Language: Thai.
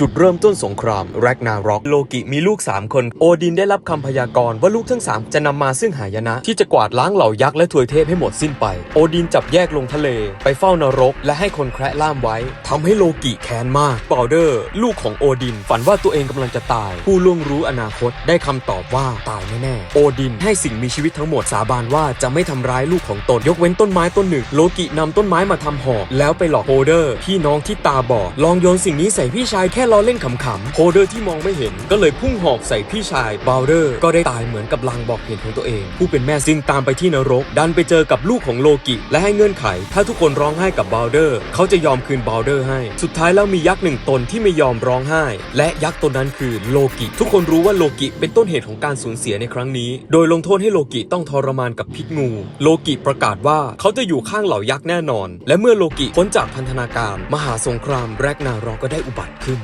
จุดเริ่มต้นสงครามแรกนาร็อก โลกิมีลูก 3 คน โอดินได้รับคำพยากรณ์ว่าลูกทั้ง 3 จะนำมาซึ่งหายนะ ที่จะกวาดล้างเหล่ายักษ์และถวยเทพให้หมดสิ้นไป โอดินจับแยกลงทะเล ไปเฝ้านรก และให้คนแคระล่ามไว้ทำให้โลกิแค้นมากบอลเดอร์ ลูกของโอดิน ฝันว่าตัวเองกำลังจะตาย ผู้ล่วงรู้อนาคตได้คำตอบว่าตายแน่ๆโอดินให้สิ่งมีชีวิตทั้งหมดสาบานว่าจะไม่ทำร้ายลูกของตนยกเว้นต้นไม้ต้นหนึ่งโลกินำต้นไม้มาทำหอกแล้วไปหลอกโฮเดอร์พี่น้องที่ตาบอดลองโยนสิ่งนี้ใส่พี่ชายแค่ล้อเล่นขำๆโฮเดอร์ที่มองไม่เห็นก็เลยพุ่งหอกใส่พี่ชายบาวเดอร์ก็ได้ตายเหมือนกับลางบอกเหตุของตัวเอง ผู้เป็นแม่จึงตามไปที่นรก ดันไปเจอกับลูกของโลกิและให้เงื่อนไข ถ้าทุกคนร้องไห้กับบาวเดอร์เขาจะยอมคืนบาวเดอร์ให้ สุดท้ายแล้วมียักษ์หนึ่งตนที่ไม่ยอมร้องไห้ และยักษ์ตนนั้นคือโลกิทุกคนรู้ว่าโลกิเป็นต้นเหตุของการสูญเสียในครั้งนี้ โดยลงโทษให้โลกิต้องทรมานกับพิษงู โลกิประกาศว่าเขาจะอยู่ข้างเหล่ายักษ์แน่นอน และเมื่อโลกิพ้นจากพันธนาการ มหาสงครามแรกนารอกก็ได้อุบัติขึ้น